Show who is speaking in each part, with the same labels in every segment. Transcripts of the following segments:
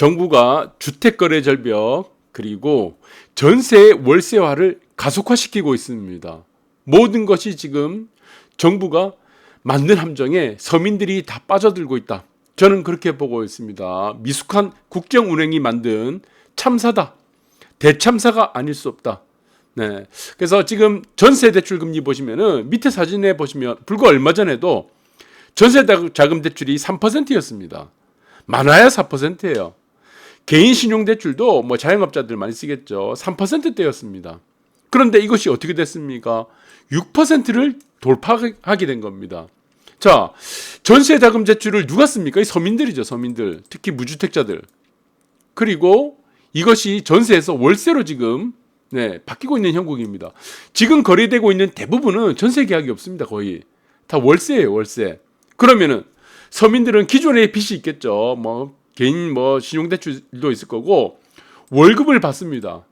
Speaker 1: 정부가 주택거래 절벽 그리고 전세 월세화를 가속화시키고 있습니다. 모든 것이 지금 정부가 만든 함정에 서민들이 다 빠져들고 있다. 저는 그렇게 보고 있습니다. 미숙한 국정 운행이 만든 참사다. 대참사가 아닐 수 없다. 네. 그래서 지금 전세 대출 금리 보시면은 밑에 사진에 보시면 불과 얼마 전에도 전세 자금 대출이 3%였습니다. 많아야 4%예요. 개인 신용 대출도 뭐 자영업자들 많이 쓰겠죠. 3%대였습니다. 그런데 이것이 어떻게 됐습니까? 6%를 돌파하게 된 겁니다. 자, 전세 자금 대출을 누가 씁니까? 이 서민들이죠, 서민들. 특히 무주택자들. 그리고 이것이 전세에서 월세로 지금 네, 바뀌고 있는 형국입니다. 지금 거래되고 있는 대부분은 전세 계약이 없습니다. 거의 다 월세예요, 월세. 그러면은 서민들은 기존에 빚이 있겠죠. 뭐 개인 뭐 신용대출도 있을 거고 월급을 받습니다.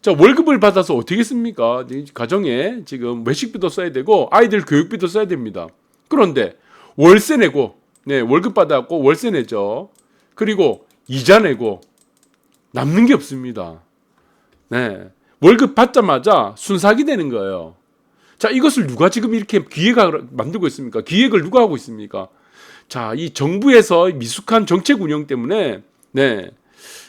Speaker 1: 자 월급을 받아서 어떻게 씁니까? 가정에 지금 외식비도 써야 되고 아이들 교육비도 써야 됩니다. 그런데 월세 내고 네 월급 받아갖고 월세 내죠. 그리고 이자 내고 남는 게 없습니다. 네 월급 받자마자 순삭이 되는 거예요. 자, 이것을 누가 지금 이렇게 기획을 만들고 있습니까? 기획을 누가 하고 있습니까? 자, 이 정부에서 미숙한 정책 운영 때문에, 네.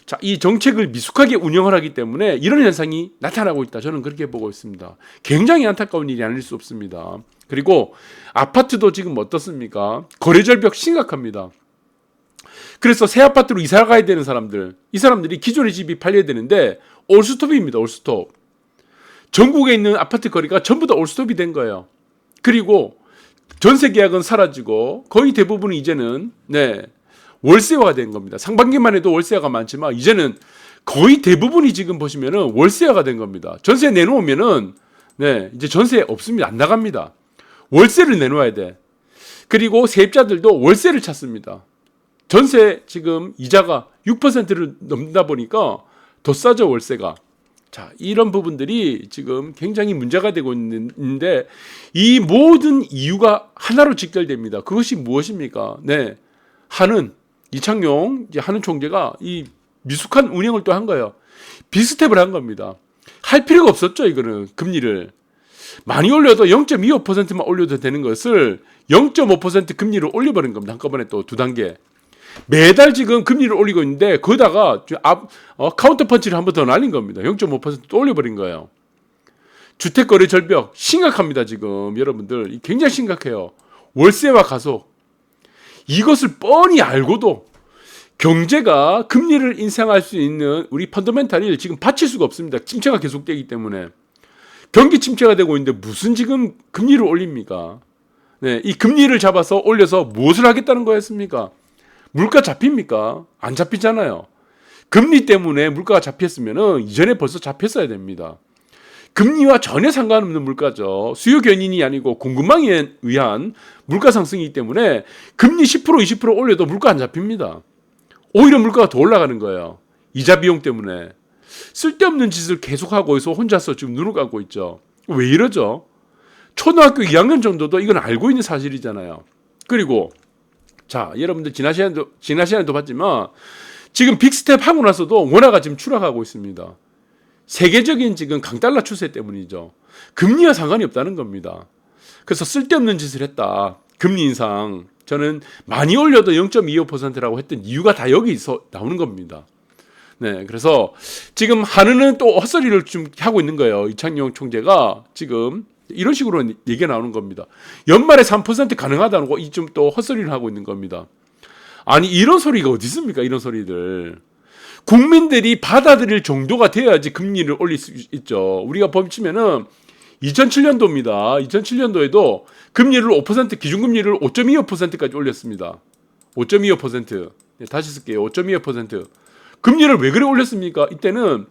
Speaker 1: 자, 이 정책을 미숙하게 운영을 하기 때문에 이런 현상이 나타나고 있다. 저는 그렇게 보고 있습니다. 굉장히 안타까운 일이 아닐 수 없습니다. 그리고 아파트도 지금 어떻습니까? 거래 절벽 심각합니다. 그래서 새 아파트로 이사 가야 되는 사람들, 이 사람들이 기존의 집이 팔려야 되는데 올스톱입니다. 올스톱. 전국에 있는 아파트 거리가 전부 다 올스톱이 된 거예요. 그리고 전세 계약은 사라지고 거의 대부분은 이제는 네 월세화가 된 겁니다. 상반기만 해도 월세화가 많지만 이제는 거의 대부분이 지금 보시면은 월세화가 된 겁니다. 전세 내놓으면은 네 이제 전세 없습니다. 안 나갑니다. 월세를 내놓아야 돼. 그리고 세입자들도 월세를 찾습니다. 전세 지금 이자가 6%를 넘다 보니까 더 싸죠 월세가. 자, 이런 부분들이 지금 굉장히 문제가 되고 있는데 이 모든 이유가 하나로 직결됩니다. 그것이 무엇입니까? 네. 하는 이창용 이제 하는 총재가 이 미숙한 운영을 또 한 거예요. 비스텝을 한 겁니다. 할 필요가 없었죠, 이거는 금리를. 많이 올려도 0.25%만 올려도 되는 것을 0.5% 금리를 올려버린 겁니다. 한꺼번에 또 두 단계. 매달 지금 금리를 올리고 있는데 거기다가 앞 어, 카운터 펀치를 한 번 더 날린 겁니다. 0.5%또 올려버린 거예요. 주택 거래 절벽 심각합니다. 지금 여러분들 굉장히 심각해요. 월세와 가속 이것을 뻔히 알고도 경제가 금리를 인상할 수 있는 우리 펀더멘탈을 지금 받칠 수가 없습니다. 침체가 계속되기 때문에 경기 침체가 되고 있는데 무슨 지금 금리를 올립니까? 네, 이 금리를 잡아서 올려서 무엇을 하겠다는 거였습니까? 물가 잡힙니까? 안 잡히잖아요. 금리 때문에 물가가 잡혔으면은 이전에 벌써 잡혔어야 됩니다. 금리와 전혀 상관없는 물가죠. 수요 견인이 아니고 공급망에 의한 물가 상승이기 때문에 금리 10% 20% 올려도 물가 안 잡힙니다. 오히려 물가가 더 올라가는 거예요. 이자 비용 때문에. 쓸데없는 짓을 계속하고 있어 혼자서 지금 눈을 감고 있죠. 왜 이러죠? 초등학교 2학년 정도도 이건 알고 있는 사실이잖아요. 그리고 자, 여러분들 지난 시간도 지난 시간에도 봤지만 지금 빅스텝 하고 나서도 원화가 지금 추락하고 있습니다. 세계적인 지금 강달러 추세 때문이죠. 금리와 상관이 없다는 겁니다. 그래서 쓸데없는 짓을 했다. 금리 인상. 저는 많이 올려도 0.25%라고 했던 이유가 다 여기서 나오는 겁니다. 네, 그래서 지금 하느는 또 헛소리를 좀 하고 있는 거예요. 이창용 총재가 지금 이런 식으로 얘기가 나오는 겁니다. 연말에 3% 가능하다는 거 이 좀 또 헛소리를 하고 있는 겁니다. 아니 이런 소리가 어디 있습니까? 이런 소리들. 국민들이 받아들일 정도가 돼야지 금리를 올릴 수 있죠. 우리가 범치면은 2007년도입니다. 2007년도에도 금리를 5% 기준금리를 5.25%까지 올렸습니다. 5.25% 네, 다시 쓸게요. 5.25% 금리를 왜 그래 올렸습니까? 이때는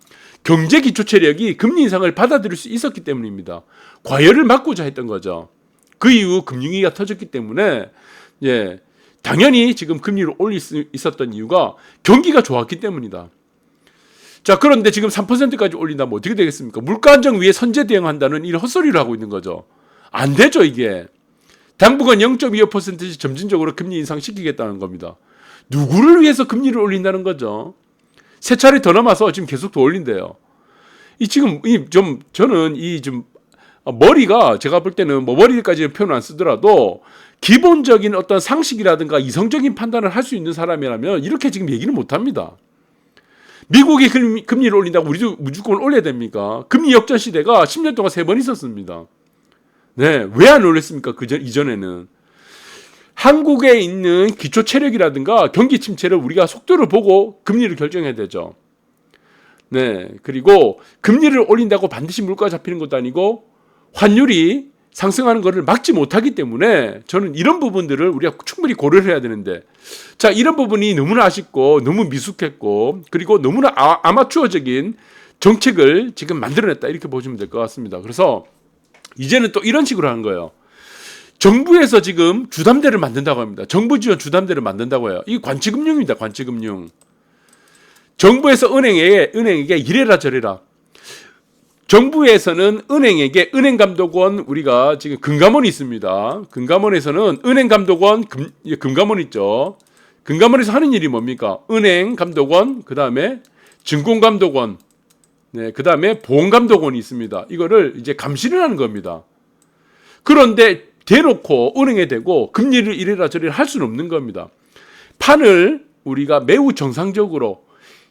Speaker 1: 경제 기초 체력이 금리 인상을 받아들일 수 있었기 때문입니다. 과열을 막고자 했던 거죠. 그 이후 금융위기가 터졌기 때문에 예, 당연히 지금 금리를 올릴 수 있었던 이유가 경기가 좋았기 때문이다. 자, 그런데 지금 3%까지 올린다면 어떻게 되겠습니까? 물가 안정 위에 선제 대응한다는 이런 헛소리를 하고 있는 거죠. 안 되죠, 이게. 당분간 0.25%씩 점진적으로 금리 인상시키겠다는 겁니다. 누구를 위해서 금리를 올린다는 거죠? 세 차례 더 넘어서 지금 계속 더 올린대요. 이 지금 이 좀 저는 이 좀 머리가 제가 볼 때는 뭐 머리까지 표현 안 쓰더라도 기본적인 어떤 상식이라든가 이성적인 판단을 할 수 있는 사람이라면 이렇게 지금 얘기는 못 합니다. 미국이 금리, 금리를 올린다고 우리도 무조건 올려야 됩니까? 금리 역전 시대가 10년 동안 세 번 있었습니다. 네, 왜 안 올렸습니까? 그전 이전에는 한국에 있는 기초 체력이라든가 경기 침체를 우리가 속도를 보고 금리를 결정해야 되죠. 네, 그리고 금리를 올린다고 반드시 물가 잡히는 것도 아니고 환율이 상승하는 것을 막지 못하기 때문에 저는 이런 부분들을 우리가 충분히 고려를 해야 되는데 자 이런 부분이 너무나 아쉽고 너무 미숙했고 그리고 너무나 아, 아마추어적인 정책을 지금 만들어냈다 이렇게 보시면 될 것 같습니다. 그래서 이제는 또 이런 식으로 하는 거예요. 정부에서 지금 주담대를 만든다고 합니다. 정부 지원 주담대를 만든다고 해요. 이 관치금융입니다. 관치금융. 정부에서 은행에 은행에게 이래라 저래라. 정부에서는 은행에게 은행감독원 우리가 지금 금감원이 있습니다. 금감원에서는 은행감독원 금, 예, 금감원 있죠. 금감원에서 하는 일이 뭡니까? 은행감독원 그 다음에 증권감독원 네, 그 다음에 보험감독원이 있습니다. 이거를 이제 감시를 하는 겁니다. 그런데 대놓고 은행에 대고 금리를 이래라 저래라 할 수는 없는 겁니다. 판을 우리가 매우 정상적으로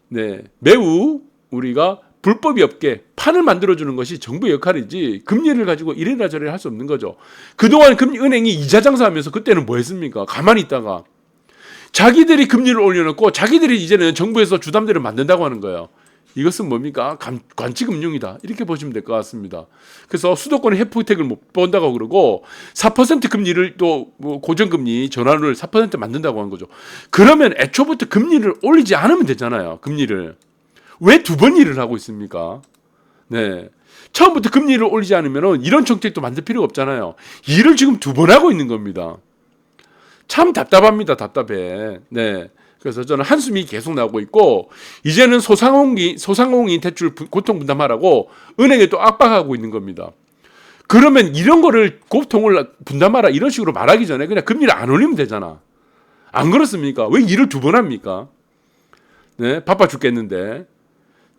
Speaker 1: 네, 매우 우리가 불법이 없게 판을 만들어주는 것이 정부의 역할이지 금리를 가지고 이래라 저래라 할 수 없는 거죠. 그동안 금리 은행이 이자 장사하면서 그때는 뭐 했습니까? 가만히 있다가 자기들이 금리를 올려놓고 자기들이 이제는 정부에서 주담대를 만든다고 하는 거예요. 이것은 뭡니까? 감- 관치금융이다. 이렇게 보시면 될 것 같습니다. 그래서 수도권의 혜택을 못 본다고 그러고 4% 금리를 또뭐 고정금리 전환을 4% 만든다고 하는 거죠. 그러면 애초부터 금리를 올리지 않으면 되잖아요. 금리를. 왜 두 번 일을 하고 있습니까? 네. 처음부터 금리를 올리지 않으면 이런 정책도 만들 필요가 없잖아요. 일을 지금 두 번 하고 있는 겁니다. 참 답답합니다. 답답해. 네. 그래서 저는 한숨이 계속 나오고 있고 이제는 소상공인 소상공인 대출 부- 고통 분담하라고 은행에 또 압박하고 있는 겁니다. 그러면 이런 거를 고통을 분담하라 이런 식으로 말하기 전에 그냥 금리를 안 올리면 되잖아. 안 그렇습니까? 왜 일을 두 번 합니까? 네, 바빠 죽겠는데.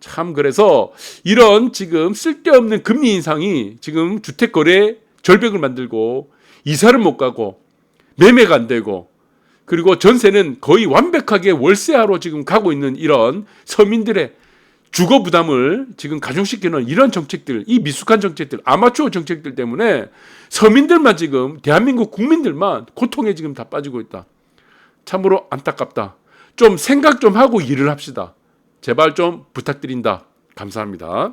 Speaker 1: 참 그래서 이런 지금 쓸데없는 금리 인상이 지금 주택 거래 절벽을 만들고 이사를 못 가고 매매가 안 되고 그리고 전세는 거의 완벽하게 월세화로 지금 가고 있는 이런 서민들의 주거 부담을 지금 가중시키는 이런 정책들, 이 미숙한 정책들, 아마추어 정책들 때문에 서민들만 지금 대한민국 국민들만 고통에 지금 다 빠지고 있다. 참으로 안타깝다. 좀 생각 좀 하고 일을 합시다. 제발 좀 부탁드린다. 감사합니다.